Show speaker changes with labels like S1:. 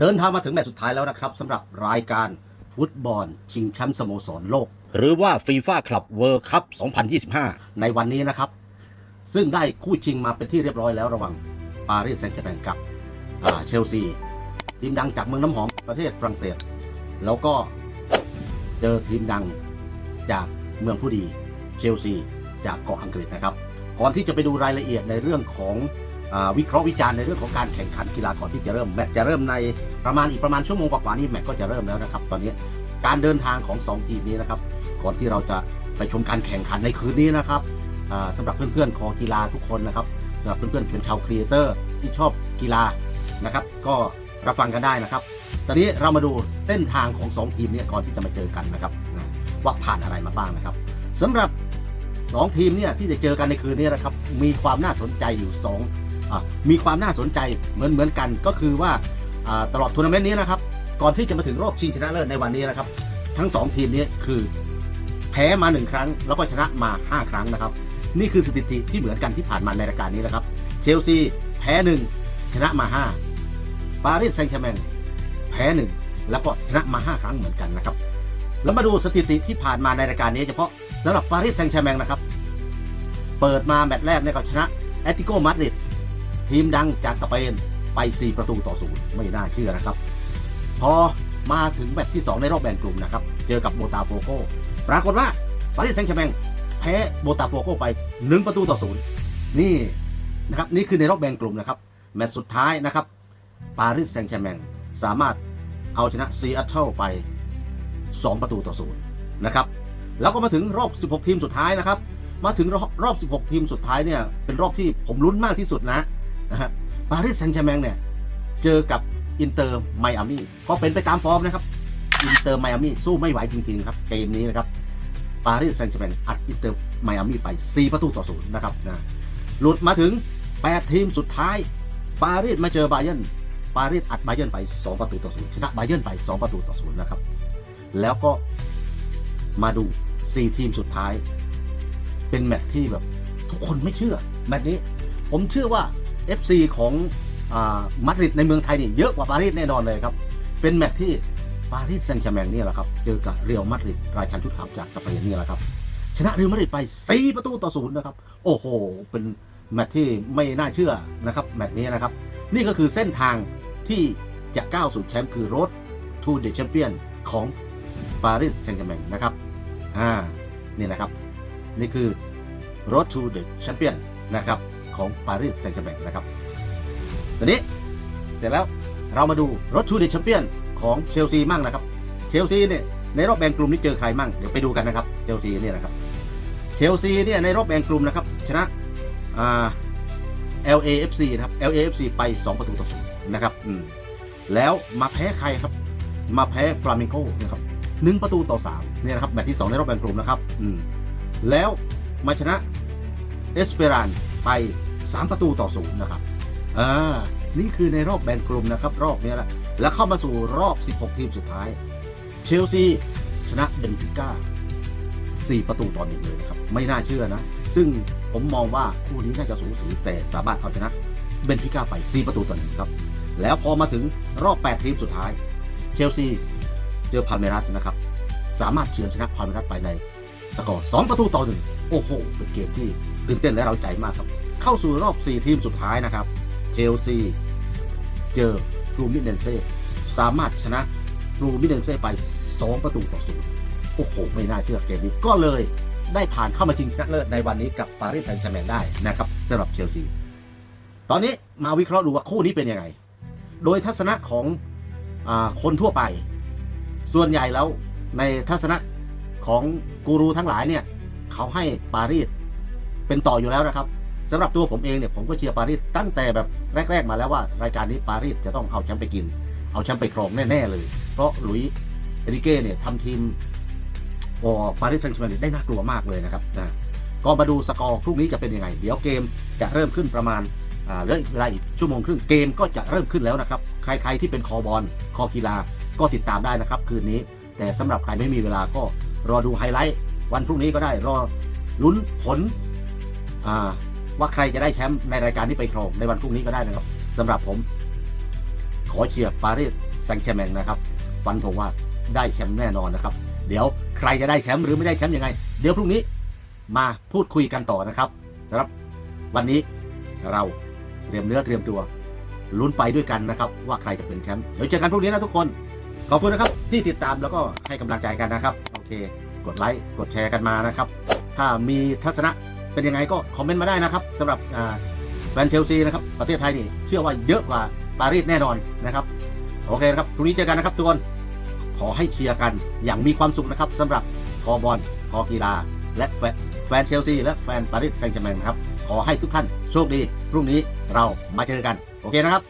S1: เดินทางมาถึงแมตช์สุดท้ายแล้วนะครับสำหรับรายการฟุตบอลชิงแชมป์สโมสรโลก หรือว่าฟีฟ่าคลับเวิร์คัพ2025 ในวันนี้นะครับ ซึ่งได้คู่ชิงมาเป็นที่เรียบร้อยแล้วระหว่างปารีสแซงต์แชร์แมงกับอ่าเชลซี ทีมดังจากเมืองน้ำหอมประเทศฝรั่งเศส แล้วก็เจอทีมดังจากเมืองผู้ดีเชลซี จากเกาะอังกฤษนะครับ ก่อนที่จะไปดูรายละเอียดในเรื่องของอา วิเคราะห์วิจารณ์ในเรื่องของการแข่งขันกีฬาก่อนที่จะเริ่มแมตช์จะเริ่มในประมาณอีกประมาณชั่วโมงกว่าๆนี้แมตช์ก็จะเริ่มแล้วนะครับ ตอนนี้การเดินทางของสองทีมนี้นะครับก่อนที่เราจะไปชมการแข่งขันในคืนนี้นะครับอ่าสำหรับเพื่อนๆของกีฬาทุกคนนะครับสำหรับเพื่อนๆเป็นชาวครีเอเตอร์ที่ชอบกีฬานะครับก็รับฟังกันได้นะครับ ตอนนี้เรามาดูเส้นทางของสองทีมนี้ก่อนที่จะมาเจอกันนะครับว่าผ่านอะไรมาบ้างนะครับสำหรับสองทีมเนี่ยที่จะเจอกันในคืนนี้นะครับมีความน่าสนใจอยู่สอง มีความน่าสนใจเหมือนเหมือนกันก็คือว่าตลอดทัวร์นาเมนต์นี้นะครับ ก่อนที่จะมาถึงรอบชิงชนะเลิศในวันนี้นะครับ ทั้งสองทีมนี้คือแพ้มาหนึ่งครั้ง แล้วก็ชนะมา 5 ครั้งนะครับ นี่คือสถิติที่เหมือนกันที่ผ่านมาในรายการนี้นะครับ เชลซีแพ้หนึ่งชนะมา 5 ปารีสแซงต์แชร์แมงแพ้หนึ่งแล้วก็ชนะมา 5 ครั้งเหมือนกันนะครับ แล้วมาดูสถิติที่ผ่านมาในรายการนี้เฉพาะสำหรับปารีสแซงต์แชร์แมงนะครับ เปิดมาแมตช์แรกเนี่ยก็ชนะแอตติโกมาดริด ทีมดังจากสเปนไป 4 ประตูต่อศูนย์ไม่น่าเชื่อนะครับ พอมาถึงแมตช์ที่ 2 ในรอบแบ่งกลุ่มนะครับ เจอกับโบตาโฟโกปรากฏว่าปารีสแซงต์แชร์แมงแพ้โบตาโฟโกไป 1 ประตูต่อศูนย์นี่นะครับนี่คือในรอบแบ่งกลุ่มนะครับ แมตช์สุดท้ายนะครับปารีสแซงต์แชร์แมงสามารถเอาชนะซีแอตเทิลไป 2 ประตูต่อศูนย์นะครับแล้วก็มาถึงรอบ 16 ทีมสุดท้ายนะครับ มาถึงรอบรอบ16 ทีมสุดท้ายเนี่ยเป็นรอบที่ผมลุ้นมากที่สุดนะ นะฮะปารีสแซงต์แชร์แมงเนี่ย เจอกับอินเตอร์ไมอามี่ก็เป็นไปตามฟอร์มนะครับอินเตอร์ไมอามี่สู้ไม่ไหวจริง ๆ ครับ เกมนี้นะครับปารีสแซงต์แชร์แมงอัดอินเตอร์ไมอามี่ไป 4 ประตูต่อศูนย์นะครับนะหลุดมาถึง 8 ทีมสุดท้าย ปารีสมาเจอบาเยนปารีสอัดบาเยนไป 2 ประตูต่อศูนย์ชนะบาเยนไป 2 ประตูต่อศูนย์นะครับ แล้วก็มาดู 4 ทีมสุดท้าย เป็นแมตช์ที่แบบ ทุกคนไม่เชื่อ แมตช์นี้ ผมเชื่อว่า FC ของมาดริดในเมืองไทยนี่เยอะกว่าปารีสแน่นอนเลยครับ เป็นแมตช์ที่ปารีสแซงต์แชร์แมงนี่แหละครับ เจอกับเรอัลมาดริดรายชันชุดขาวจากสเปนนี่แหละครับ ชนะเรอัลมาดริดไป 4 ประตูต่อศูนย์นะครับ โอ้โห เป็นแมตช์ที่ไม่น่าเชื่อนะครับ แมตช์นี้นะครับ นี่ก็คือเส้นทางที่จะก้าวสู่แชมป์คือ Road to the Champion ของปารีสแซงต์แชร์แมงนะครับ อ่า นี่นะครับ นี่คือ Road to the Champion นะครับ ของปารีสแซงต์แชร์แมงนะครับตอนนี้เสร็จแล้วเรามาดู Road to the Champion ของเชลซีมั่งนะครับเชลซีเนี่ยในรอบแบ่งกลุ่มนี้เจอใครมั่งเดี๋ยวไปดูกันนะครับเชลซีเนี่ยนะครับเชลซีเนี่ยในรอบแบ่งกลุ่มนะครับชนะอ่า LAFC นะครับ LAFC ไป 2 ประตูต่อศูนย์นะครับอืมแล้วมาแพ้ใครครับ มาแพ้ฟลามิงโกนะครับหนึ่งประตูต่อ3เนี่ยนะครับแมตช์ที่ 2 ในรอบแบ่งกลุ่มนะครับอืมแล้วมาชนะเอสเปราน ไป 3 ประตูต่อศูนย์นะครับอ่านี่คือในรอบแบ่งกลุ่มนะครับรอบนี้แหละแล้วเข้ามาสู่รอบ 16 ทีมสุดท้าย เชลซีชนะเบนฟิก้า4 ประตูต่อหนึ่งเลยนะครับ ไม่น่าเชื่อนะ ซึ่งผมมองว่าคู่นี้น่าจะสูสีแต่สามารถเอาชนะเบนฟิก้าไป 4 ประตูต่อหนึ่งครับ แล้วพอมาถึงรอบ 8 ทีมสุดท้าย เชลซีเจอพาเมรัสนะครับ สามารถเฉือนชนะพาเมรัสไปใน สกอร์ 2 ประตูต่อหนึ่งโอ้โห เป็นเกมที่ ตื่นเต้นและเราใจมากครับ เข้าสู่รอบ 4 ทีมสุดท้ายนะครับเชลซีเจอฟลูมิเนนเซ่สามารถชนะฟลูมิเนนเซ่ไป 2 ประตูต่อศูนย์โอ้โห ไม่น่าเชื่อเกมนี้ก็เลยได้ผ่านเข้ามาชิงชนะเลิศในวันนี้กับปารีสแซงต์แชร์แมงได้นะครับสำหรับเชลซีตอนนี้มาวิเคราะห์ดูว่าคู่นี้เป็นยังไง โดยทัศนะของอคนทั่วไป ส่วนใหญ่แล้วในทัศนะของกูรูทั้งหลายเนี่ย เขาให้ปารีส เป็นต่ออยู่แล้วนะครับสำหรับตัวผมเองเนี่ยผมก็เชียร์ปารีสตั้งแต่แบบแรก ๆ มาแล้วว่ารายการนี้ปารีสจะต้องเอาแชมป์ไปกิน เอาแชมป์ไปครองแน่ๆเลย เพราะลุยเอริเก้เนี่ยทำทีมโอ้ปารีสแซงต์แชร์ได้น่ากลัวมากเลยนะครับนะก็มาดูสกอร์พรุ่งนี้จะเป็นยังไง เดี๋ยวเกมจะเริ่มขึ้นประมาณอ่าเหลืออีกเวลาอีกชั่วโมงครึ่งเกมก็จะเริ่มขึ้นแล้วนะครับ ใครๆที่เป็นคอบอลคอกีฬาก็ติดตามได้นะครับ คืนนี้ แต่สำหรับใครไม่มีเวลาก็รอดูไฮไลท์วันพรุ่งนี้ก็ได้รอลุ้นผล ว่าใครจะได้แชมป์ในรายการที่ไปครองในวันพรุ่งนี้ก็ได้นะครับสำหรับผม ขอเชียร์ปารีสแซงต์แชร์แมงนะครับฟันธงว่าได้แชมป์แน่นอนนะครับ เดี๋ยวใครจะได้แชมป์หรือไม่ได้แชมป์ยังไง เดี๋ยวพรุ่งนี้มาพูดคุยกันต่อนะครับสำหรับวันนี้เราเตรียมเนื้อเตรียมตัวลุ้นไปด้วยกันนะครับ ว่าใครจะเป็นแชมป์เดี๋ยวเจอกันพรุ่งนี้นะทุกคน ขอบคุณนะครับ ที่ติดตามแล้วก็ให้กำลังใจกันนะครับ โอเค กดไลค์กดแชร์กันมานะครับ ถ้ามีทัศนะ เป็นยังไงก็คอมเมนต์มาได้นะครับสำหรับแฟนเชลซีนะครับประเทศไทยนี่เชื่อว่าเยอะกว่าปารีสแน่นอนนะครับ โอเคนะครับพรุ่งนี้เจอกันนะครับทุกคนขอให้เชียร์กันอย่างมีความสุขนะครับสำหรับคอบอลคอกีฬา และแฟนแฟนเชลซีและแฟนปารีสแซงต์แชร์แมงนะครับขอให้ทุกท่านโชคดีพรุ่งนี้เรามาเจอกัน โอเคนะครับ